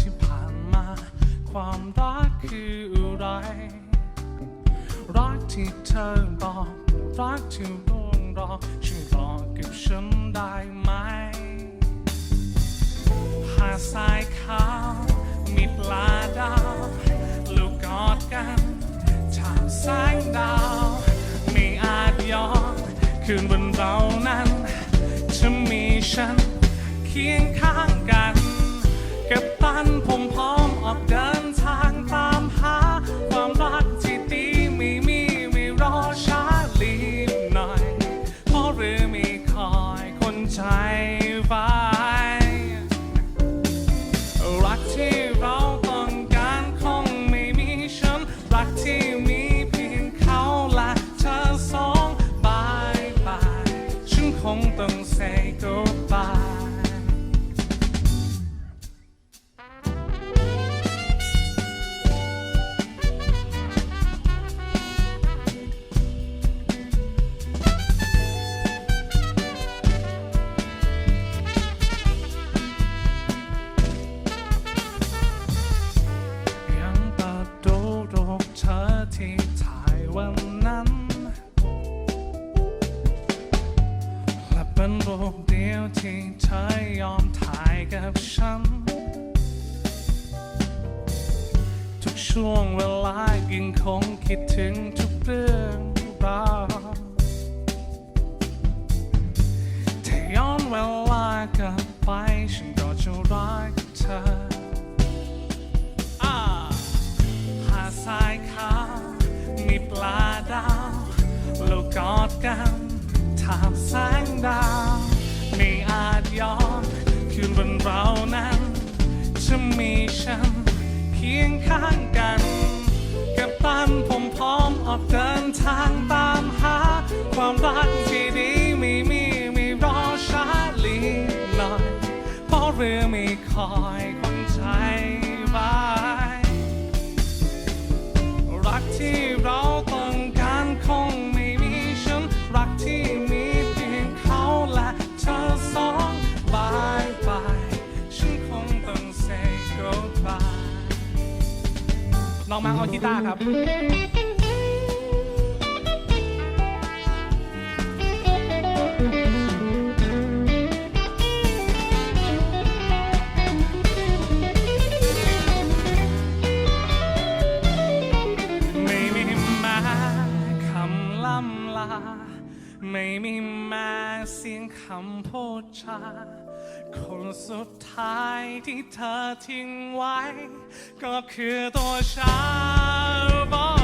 ที่ผ่านมา ความรักคืออะไร รักที่เธอบอก รักที่ร่วงรอช่วยบอกกับฉันได้ไหม หาดทรายขาวมีปลาดาวลูกกอดกันทางแสงดาว ไม่อาจย้อนคืนวันเรานั้น จะมีฉันเคียง เธอยอมถ่ายกับฉัน ทุกช่วงเวลายิ่งคงคิดถึงทุกเรื่องราวถ้าย้อนเวลากลับไปฉันก็จะรักเธออ่าหาทรายขาวมีปลาดาวเรากอดกันทามแสงดาว นวันเรานั้นจะมีฉันเคียงข้างกันกับตันผมพร้อมออกเดินทางตามหา ความรักที่ดีไม่มีไม่รอช้าลีหน่อยเพราะเรือไม่คอยคนใจร้าย รักที่เรา มาเอากีตาร์ครับไม่มีมาคำล่ำลา ไม่มีมาเสียงคำพูดจา คนสุดท้ายที่เธอทิ้งไว้ ก็คือตัวฉัน